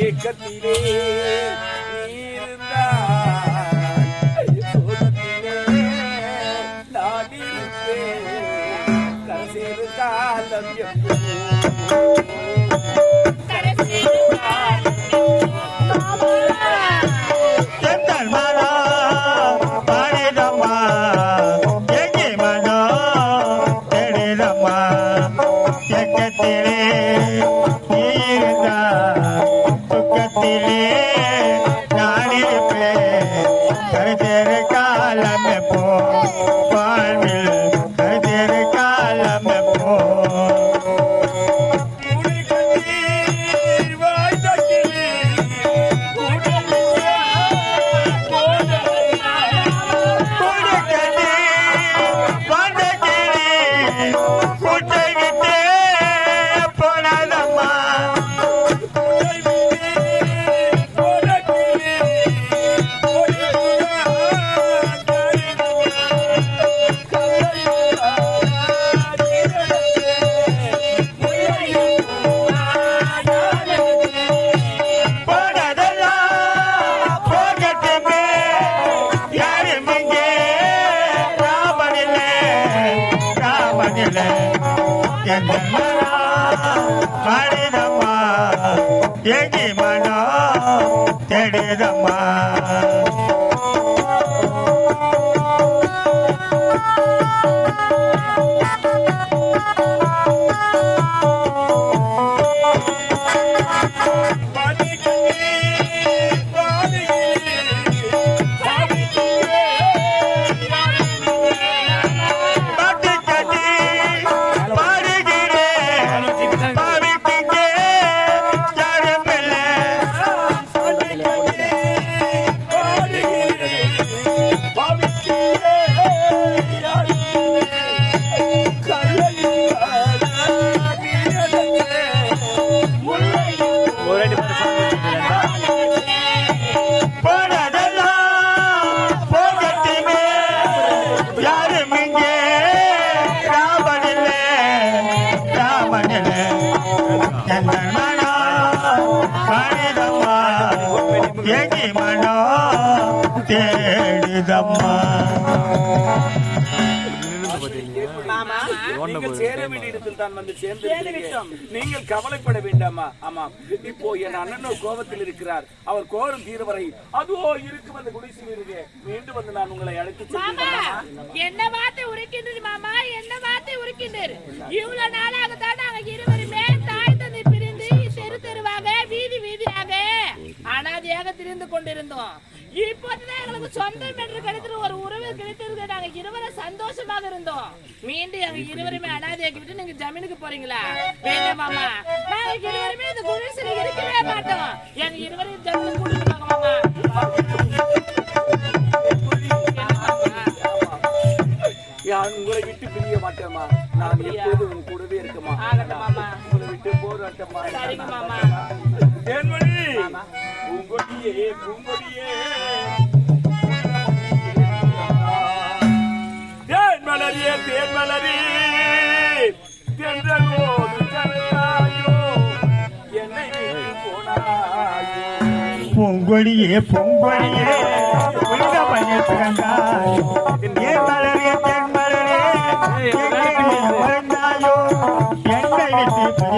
ஏக்கத்திலே நீ இருந்தாய். காலம் எப்போ ராமனில்லை என் மனிதம்மா எங்கி மனம் தேடுதம்மா யாரும் இங்கே ராமனில்லை ராமனில்லை என் மனம் மனிதம்மா எங்கி மனம் தேடுதம்மா மாமா, நீங்கள் சேர வேண்டிய இடத்தில் தான் வந்து சேர்ந்திருக்கிறீர்கள். நீங்கள் கவலைப்பட வேண்டாமா? ஆமாம். இப்போ என் அண்ணனோ கோபத்தில் இருக்கிறார். அவர் கோரும் தீர்வரை அதோ இருக்கும் அந்த குடிசையில் இருக்கு மீண்டும் வந்து நான் உங்களை அழைத்து செல்கிறேன். என்ன வார்த்தை உரைக்கின்றது மாமா? என்ன வார்த்தை உரைக்கின்றது? இவ்வளவு நாளாக தான் நாங்க இருவருமே தாய் தந்தை பிரிந்து தெரு தெருவாக வீதி வீதியாக அனாதையாக திரிந்து கொண்டிருந்தோம். இப்போதுதான் எங்களுக்கு சொந்தம் என்று கிடைத்தது ஒரு உறவு கிடைத்திருக்கு நாங்க இருவரும் சந்தோஷமாக இருந்தோம். மீண்டும் எங்க இருவருமே அனாதையாக்கி விட்டு நீங்க ஜமீனுக்கு போறீங்களா? வேண்டாம் மாமா. நாங்க இருவருமே இந்த குடிசையில இருக்கவே மாட்டோம். எங்க இருவரையும் ஜமீனுக்கு கூட்டிட்டு போங்க மாமா உங்களை விட்டு பிரிய மாட்டேமா நான் எப்போதும் உன் கூடவே இருக்கமா மாமா. உங்களை விட்டு போராட்டமா சரிங்க மாமா. தேன்மணி பூங்கொடியே பூங்கொடியே. தேன்மலரியே தேன்மலரி தென்றலோடு கரையாயோ என்னை போனாயோ. பொங்கொடியே பொங்கொடியே உள்ள பிறந்தாயோ என்னை விட்டு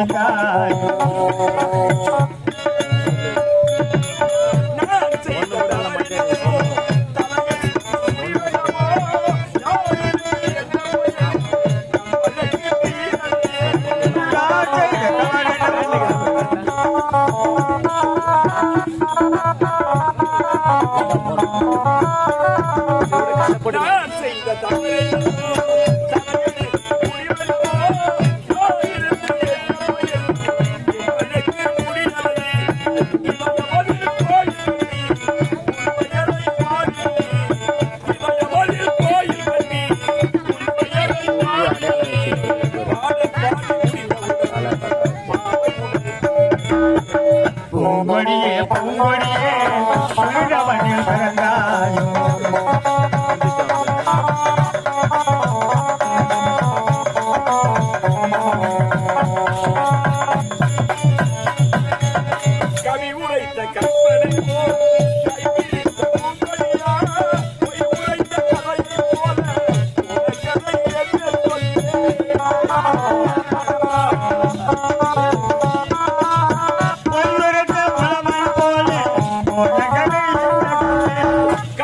பூங்கொடியே பூங்கொடியே சுருகவனில் பிறந்தாயும்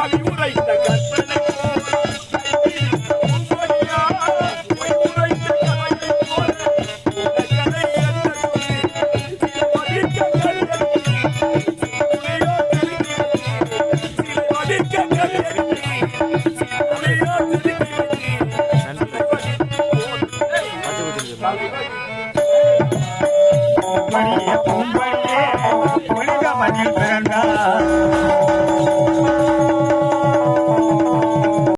உரையாவில் உரைத்த கற்பனை Maria Pomba.